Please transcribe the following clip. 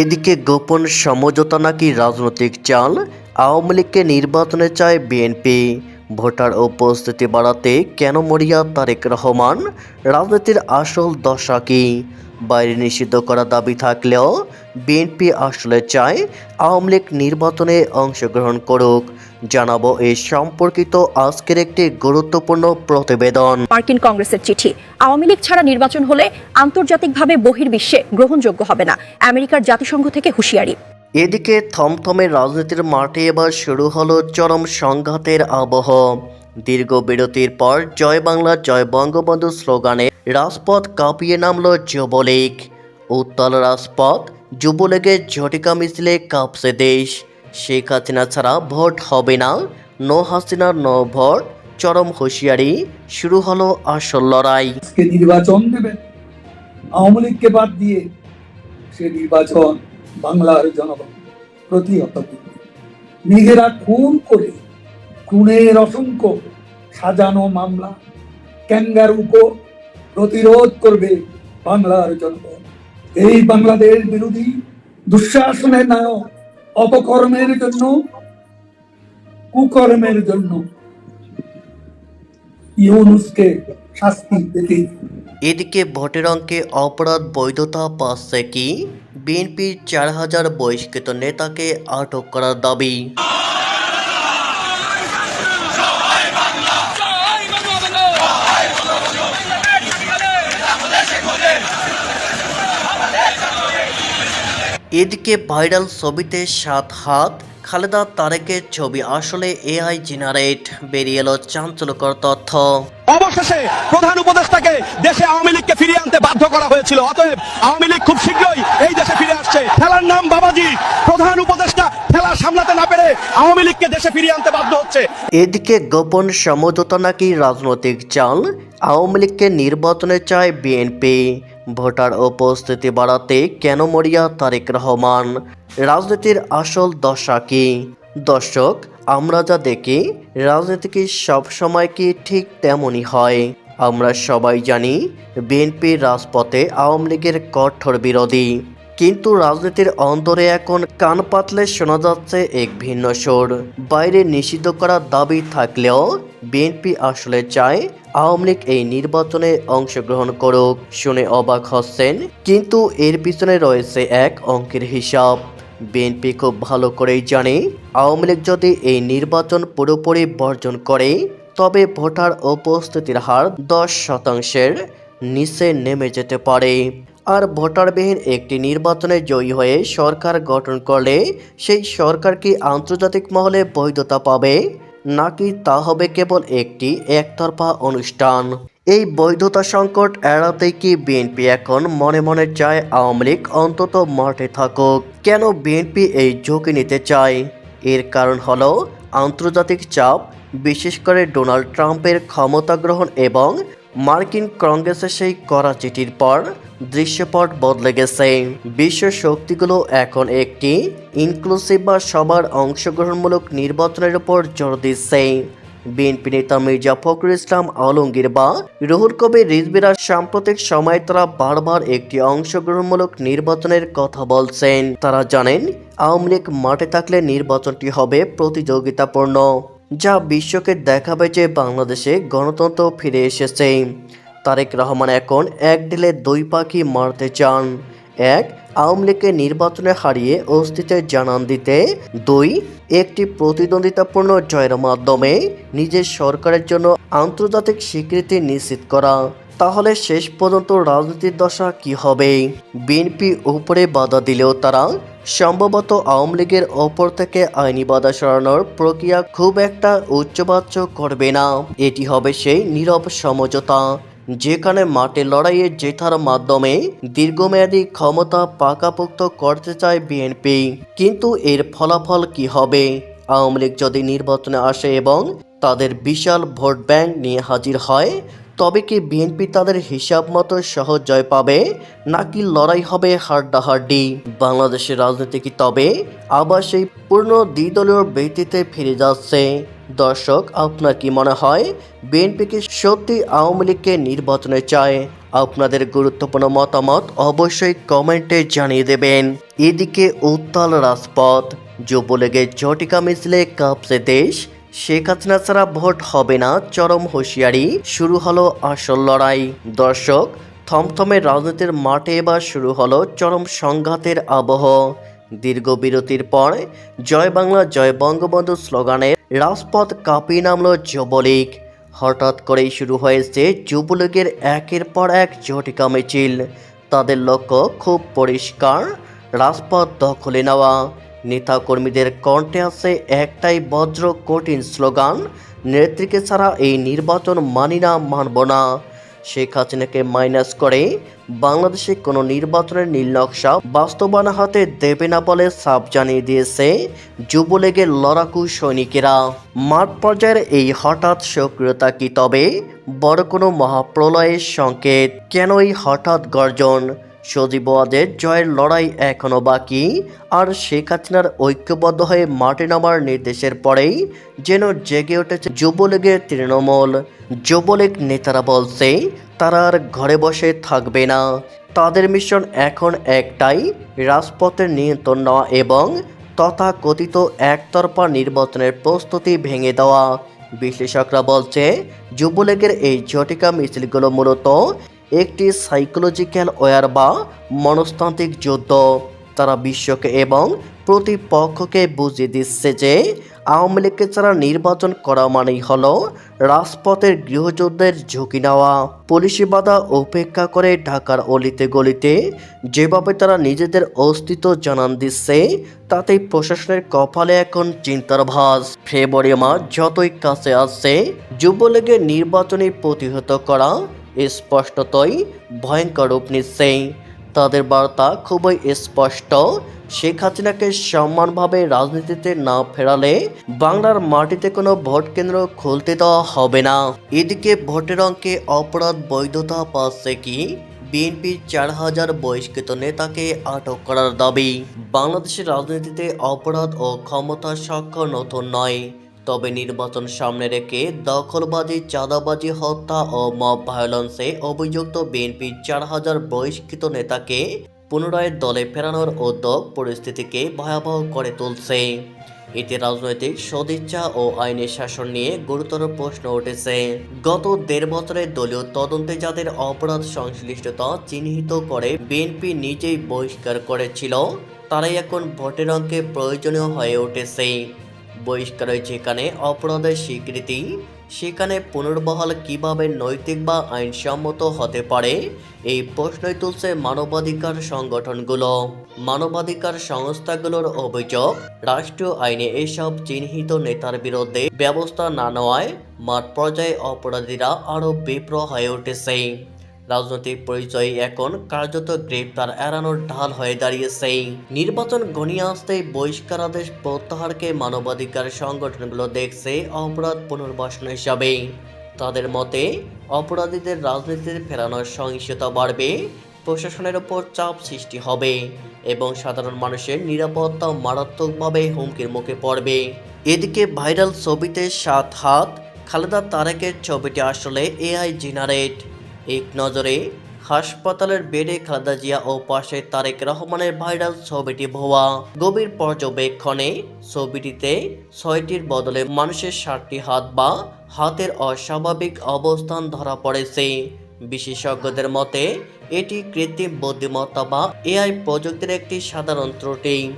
এদিকে গোপন সমঝোতা নাকি রাজনৈতিক চাল? আওয়ামী লীগকে নির্বাচনে চায় বিএনপি। ভোটার উপস্থিতি বাড়াতে কেন মরিয়া তারেক রহমান? রাজনীতির আসল দশা কি? বাইরে নিষিদ্ধ করা দাবি থাকলেও বিএনপি আসলে চায় আওয়ামী লীগ নির্বাচনে অংশগ্রহণ করুক। জানাব এই সম্পর্কিত আজকের একটি গুরুত্বপূর্ণ প্রতিবেদন। মার্কিন কংগ্রেসের চিঠি। আওয়ামী লীগ ছাড়া নির্বাচন হলে আন্তর্জাতিকভাবে বহির্বিশ্বে গ্রহণযোগ্য হবে না। আমেরিকার জাতিসংঘ থেকে হুঁশিয়ারি। এদিকে থমথমে রাজনীতির মাঠে এবার শুরু হলো চরম সংঘাতের আবহ। দীর্ঘ বিরতির পর জয় বাংলা জয় বঙ্গবন্ধু স্লোগানে রাজপথ কাঁপিয়ে নামল যুবলীগ। উত্তাল রাজপথ যুবলীগের ঝটিকা মিছিলে কাঁপছে দেশ। শেখ হাসিনা ছাড়া ভোট হবে না। নো হাসিনার নো ভোট। চরম হুঁশিয়ারি। শুরু হলো আসল লড়াই। নির্বাচন দেবেন আওয়ামী লীগকে বাদ দিয়ে সে নির্বাচন বাংলার জনগণ প্রতিহত নিজেরা খুন করে খুনের অসংখ্য সাজানো মামলা ক্যাঙ্গারুকো প্রতিরোধ করবে বাংলার জনগণ এই বাংলাদেশ বিরোধী দুঃশাসনের নায়ক, অপকর্মের জন্য, কুকর্মের জন্য ইউনুসকে শাস্তি পেতে। এদিকে ভোটের অঙ্কে অপরাধ বৈধতা পাচ্ছে কি? বিএনপির চার হাজার বহিষ্কৃত নেতাকে আটক করার দাবি। এদিকে ভাইরাল ছবিতে সাত হাত খালেদা তারেকের ছবি। আসলে এআই জেনারেট বেরিয়ে এলো চাঞ্চল্যকর তথ্য। অবশেষে প্রধান উপদেষ্টাকে দেশে আওয়ামী লীগকে ফিরিয়ে আনতে বাধ্য করা হয়েছিল। অতএব আওয়ামী লীগ খুব শীঘ্রই এই দেশে ফিরে আসছে। খেলার নাম বাবাজি। প্রধান উপদেষ্টা খেলা সামলাতে না পেরে আওয়ামী লীগকে দেশে ফিরিয়ে আনতে বাধ্য হচ্ছে। এদিকে গোপন সমঝোতা নাকি রাজনৈতিক চাল? আওয়ামী লীগকে নির্বাচনে চায় বিএনপি। ভোটার উপস্থিতি বাড়াতে কেন মরিয়া তারেক রহমান? রাজনীতির আসল দশা কি? দর্শক, আমরা যা দেখি, রাজনীতি কি সবসময় কি ঠিক তেমনই হয়? আমরা সবাই জানি, বিএনপি রাজপথে আওয়ামী লীগের কঠোর বিরোধী। কিন্তু রাজনীতির অন্দরে এখন কান পাতলে শোনা যাচ্ছে এক ভিন্ন সুর। বাইরে নিষিদ্ধ করার দাবি থাকলেও বিএনপি আসলে চায় আওয়ামী লীগ এই নির্বাচনে অংশগ্রহণ করুক, শুনে অবাক হচ্ছেন, কিন্তু এর পিছনে রয়েছে এক অঙ্কের হিসাব। বিএনপি খুব ভালো করেই জানে, আওয়ামী লীগ যদি এই নির্বাচন পুরোপুরি বর্জন করে, তবে ভোটার উপস্থিতির হার দশ শতাংশের নিচে নেমে যেতে পারে। আর ভোটারবিহীন একটি নির্বাচনে জয়ী হয়ে সরকার গঠন করলে সেই সরকার কি আন্তর্জাতিক মহলে বৈধতা পাবে? নাকি তা হবে কেবল একটি একতরফা অনুষ্ঠান? এই বৈধতা সংকট এড়াতে কি বিএনপি এখন মনে মনে চায় আওয়ামী লীগ অন্তত মাঠে থাকুক? কেন বিএনপি এই ঝুঁকি নিতে চায়? এর কারণ হল আন্তর্জাতিক চাপ, বিশেষ করে ডোনাল্ড ট্রাম্পের ক্ষমতা গ্রহণ এবং মার্কিন কংগ্রেসের সেই করা চিঠির পর দৃশ্যপট বদলে গেছে। বিশ্ব শক্তিগুলো এখন একটি ইনক্লুসিভ বা সবার অংশগ্রহণমূলক নির্বাচনের উপর জোর দিচ্ছে। বিএনপি নেতা মির্জা ফখরুল ইসলাম, আলমগীর বা রুহুল কবির রিজবিরা সাম্প্রতিক সময়ে তারা বারবার একটি অংশগ্রহণমূলক নির্বাচনের কথা বলছেন। তারা জানেন, আওয়ামী লীগ মাঠে থাকলে নির্বাচনটি হবে প্রতিযোগিতাপূর্ণ। যা বিশ্বকে দেখাবে যে বাংলাদেশে গণতন্ত্র ফিরে এসেছে। তারেক রহমান এখন এক ডিলে দুই পাখি মারতে চান। এক, আওয়ামী লীগকে নির্বাচনে হারিয়ে অস্তিত্বের জানান দিতে। দুই, একটি প্রতিদ্বন্দ্বিতাপূর্ণ জয়ের মাধ্যমে নিজের সরকারের জন্য আন্তর্জাতিক স্বীকৃতি নিশ্চিত করা। তাহলে শেষ পর্যন্ত রাজনীতির দশা কি হবে? বিএনপি উপরে বাধা দিলেও তারা সম্ভবত আওয়ামী লীগের ওপর থেকে আইনি বাধা সরানোর প্রক্রিয়া খুব একটা উচ্চবাচ্য করবে না। এটি হবে সেই নীরব সমঝোতা, যেখানে মাঠে লড়াইয়ে জেতার মাধ্যমে দীর্ঘমেয়াদী ক্ষমতা পাকাপোক্ত করতে চায় বিএনপি। কিন্তু এর ফলাফল কি হবে? আওয়ামী লীগ যদি নির্বাচনে আসে এবং তাদের বিশাল ভোট ব্যাংক নিয়ে হাজির হয় তবে কি বিএনপি তাদের হিসাব মতো সহজ জয় পাবে? নাকি লড়াই হবে হাড্ডাহাড্ডি? বাংলাদেশের রাজনীতি কি তবে? আবার সেই পূর্ণ দ্বিদলীয় ভিত্তিতে ফিরে যাচ্ছে। দর্শক, আপনার কি মনে হয়? বিএনপি কি সত্যি আওয়ামী লীগকে নির্বাচনে চায়? আপনাদের গুরুত্বপূর্ণ মতামত অবশ্যই কমেন্টে জানিয়ে দেবেন। এদিকে উত্তাল রাজপথ, যুবলীগের ঝটিকা মিছিলে কাঁপছে দেশ। শেখ হাসিনা ছাড়া ভোট হবে না, চরম হুঁশিয়ারি। শুরু হলো আসল লড়াই। দর্শক, থমথমে রাজনীতির মাঠে এবার শুরু হলো চরম সংঘাতের আবহ। দীর্ঘ বিরতির পর জয় বাংলা, জয় বঙ্গবন্ধু স্লোগানে রাজপথ কাঁপিয়ে নামল যুবলীগ। হঠাৎ করেই শুরু হয়েছে যুবলীগের একের পর এক ঝটিকা মিছিল। তাদের লক্ষ্য খুব পরিষ্কার, রাজপথ দখলে নেওয়া। নেতাকর্মীদের কণ্ঠে আছে একটাই বজ্র কঠিন স্লোগান, নেত্রীকে ছাড়া এই নির্বাচন মানি না, মানব না। শেখ হাসিনাকে মাইনাস করে বাংলাদেশে কোনো নির্বাচনের নীল নকশা বাস্তবায়ন হাতে দেবে না বলে সাফ জানিয়ে দিয়েছে যুবলীগের লড়াকু সৈনিকেরা। মাঠ পর্যায়ের এই হঠাৎ সক্রিয়তা কি তবে বড় কোনো মহাপ্রলয়ের সংকেত? কেন এই হঠাৎ গর্জন? সজীব ওয়াজের জয়ের লড়াই এখনও বাকি, আর শেখ হাসিনার ঐক্যবদ্ধ হয়ে মাঠে নামার নির্দেশের পরেই যেন জেগে উঠেছে যুবলীগের তৃণমূল। যুবলীগ নেতারা বলছে, তারা আর ঘরে বসে থাকবে না। তাদের মিশন এখন একটাই, রাজপথের নিয়ন্ত্রণ নেওয়া এবং তথাকথিত একতরফা নির্বাচনের প্রস্তুতি ভেঙে দেওয়া। বিশ্লেষকরা বলছে, যুবলীগের এই ঝটিকা মিছিলগুলো মূলত একটি সাইকোলজিক্যাল ওয়ার বা মনস্তান্ত্রিক যুদ্ধ। তারা বিশ্বকে এবং প্রতিপক্ষকে বুঝিয়ে দিচ্ছে যে, আওয়ামী লীগকে ছাড়া নির্বাচন করা মানেই হলো রাজপথের গৃহযুদ্ধের ঝুঁকি নেওয়া। পুলিশি বাধা উপেক্ষা করে ঢাকার অলিতে গলিতে যেভাবে তারা নিজেদের অস্তিত্ব জানান দিচ্ছে, তাতেই প্রশাসনের কপালে এখন চিন্তার ভাস ফেব্রুয়ারি মাস যতই কাছে আসছে, যুবলীগের নির্বাচনী প্রতিহত করা স্পষ্টতই ভয়ঙ্কর রূপ নিচ্ছে তাদের বার্তা খুবই স্পষ্ট। শেখ হাসিনাকে সম্মানভাবে রাজনীতিতে না ফেরালে বাংলার মাটিতে কোনো ভোট কেন্দ্র খুলতে দেওয়া হবে না। এদিকে ভোটের অঙ্কে অপরাধ বৈধতা পাচ্ছে কি? বিএনপির চার হাজার বহিষ্কৃত নেতাকে আটক করার দাবি। বাংলাদেশের রাজনীতিতে অপরাধ ও ক্ষমতা স্বাক্ষর নতুন নয়। তবে নির্বাচন সামনে রেখে দখলবাজি, চাঁদাবাজি, হত্যা ও মব ভায়োলেন্সে অভিযুক্ত বিএনপির চার হাজার বহিষ্কৃত নেতাকে পুনরায় দলে ফেরানোর উদ্যোগ পরিস্থিতিকে ভয়াবহ করে তুলছে। এতে রাজনৈতিক সদিচ্ছা ও আইনের শাসন নিয়ে গুরুতর প্রশ্ন উঠেছে। গত দেড় বছরে দলীয় তদন্তে যাদের অপরাধ সংশ্লিষ্টতা চিহ্নিত করে বিএনপি নিজেই বহিষ্কার করেছিল, তারাই এখন ভোটের অঙ্কে প্রয়োজনীয় হয়ে উঠেছে। বহিষ্কারের যেখানে অপরাধের স্বীকৃতি, সেখানে পুনর্বহাল কীভাবে নৈতিক বা আইনসম্মত হতে পারে, এই প্রশ্নই তুলছে মানবাধিকার সংগঠনগুলো। মানবাধিকার সংস্থাগুলোর অভিযোগ, রাষ্ট্রীয় আইনে এসব চিহ্নিত নেতার বিরুদ্ধে ব্যবস্থা না নেওয়ায় মাঠ পর্যায়ে অপরাধীরা আরও বিপ্র হয়ে উঠেছে। রাজনৈতিক পরিচয় এখন কার্যত গ্রেপ্তার, এড়ানোর ঢাল হয়ে দাঁড়িয়েছে। নির্বাচন ঘনিয়ে আসতেই বহিষ্কার আদেশ প্রত্যাহারকে মানবাধিকার সংগঠনগুলো দেখছে অপরাধ পুনর্বাসন হিসাবে। তাদের মতে, অপরাধীদের রাজনীতিতে ফেরানোর সহিংসতা বাড়বে, প্রশাসনের ওপর চাপ সৃষ্টি হবে, এবং সাধারণ মানুষের নিরাপত্তা মারাত্মকভাবে হুমকির মুখে পড়বে। এদিকে ভাইরাল ছবিতে সাত হাত, খালেদা তারেকের ছবিটি আসলে এআই জেনারেট। এক নজরে হাসপাতালের বেডে খালেদা জিয়া ও পাশে তারেক রহমানের ভাইরাল ছবিটি ভুয়া। গভীর পর্যবেক্ষণে ছবিটিতে ছয়টির বদলে মানুষের ষাটটি হাত বা হাতের অস্বাভাবিক অবস্থান ধরা পড়েছে। বিশেষজ্ঞদের মতে, এটি কৃত্রিম বুদ্ধিমত্তা বা এআই প্রযুক্তির একটি সাধারণ ত্রুটি।